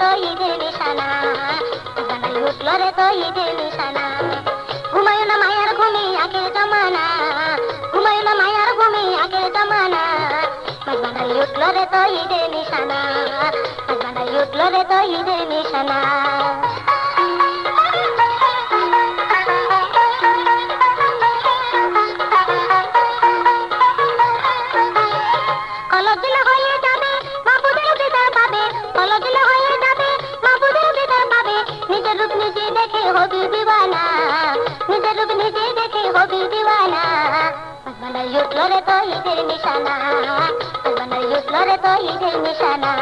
রে তো ঈদের নিশানা। বাঙালি উঠল রে তো ঈদের নিশানা। ঘুমায় মায়ার ঘুমি আগের জমানা। ঘুমায় মায়ার আগের জমানা। নিশানা। বাঙালি উঠল রে নিশানা। হয়ে যাবে মাহবুবের দিদার পাবে। কলজিল হয়ে যাবে। রূপ নিজে দেখে হবি দিওয়ানা বানাই উঠল রে তো ঈদের নিশানা বানাই উঠল রে তো ঈদের নিশানা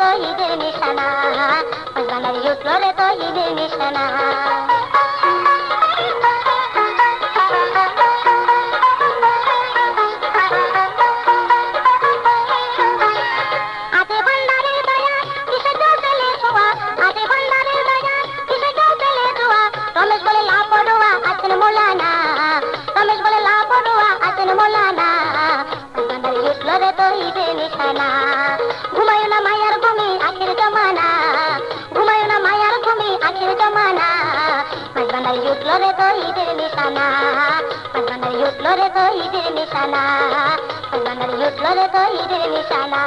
তো ঈদের নিশানা বানাই উঠল রে তো ঈদের নিশানা রমেশ বলে লাপড়ুয়া আছেন মোলানা রমেশ বলে লাপড়ুয়া আছেন মোলানা তো ঈদের নিশানা আজ ভান্ডারে উঠল রে তো ঈদের নিশানা আজ ভান্ডারে উঠল রে তো ঈদের নিশানা আজ ভান্ডারে উঠল রে তো ঈদের নিশানা